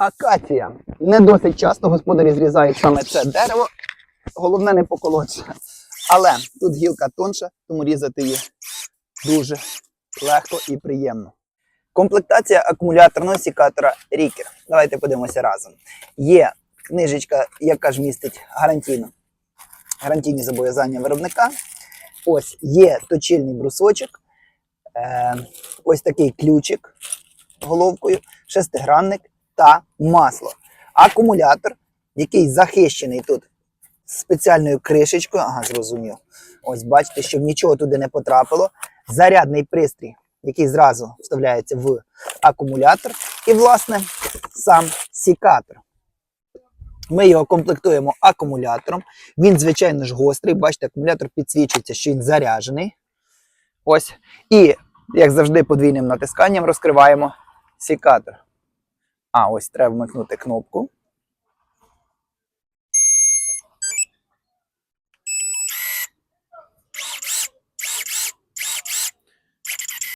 Акація. Не досить часто господарі зрізають саме це дерево. Головне не поколотися. Але тут гілка тонша, тому різати її дуже легко і приємно. Комплектація акумуляторного сікатора Рікер. Давайте подивимося разом. Є книжечка, яка ж містить гарантійно, гарантійні зобов'язання виробника. Ось є точильний брусочок, е, ось такий ключик головкою, шестигранник та масло. Акумулятор, який захищений тут спеціальною кришечкою. Ага, зрозумів. Ось бачите, щоб нічого туди не потрапило. Зарядний пристрій, який зразу вставляється в акумулятор. І, власне, сам сікатор. Ми його комплектуємо акумулятором. Він, звичайно ж, гострий. Бачите, акумулятор підсвічується, що він заряджений. Ось. І, як завжди, подвійним натисканням розкриваємо сікатор. А, ось треба вмикнути кнопку.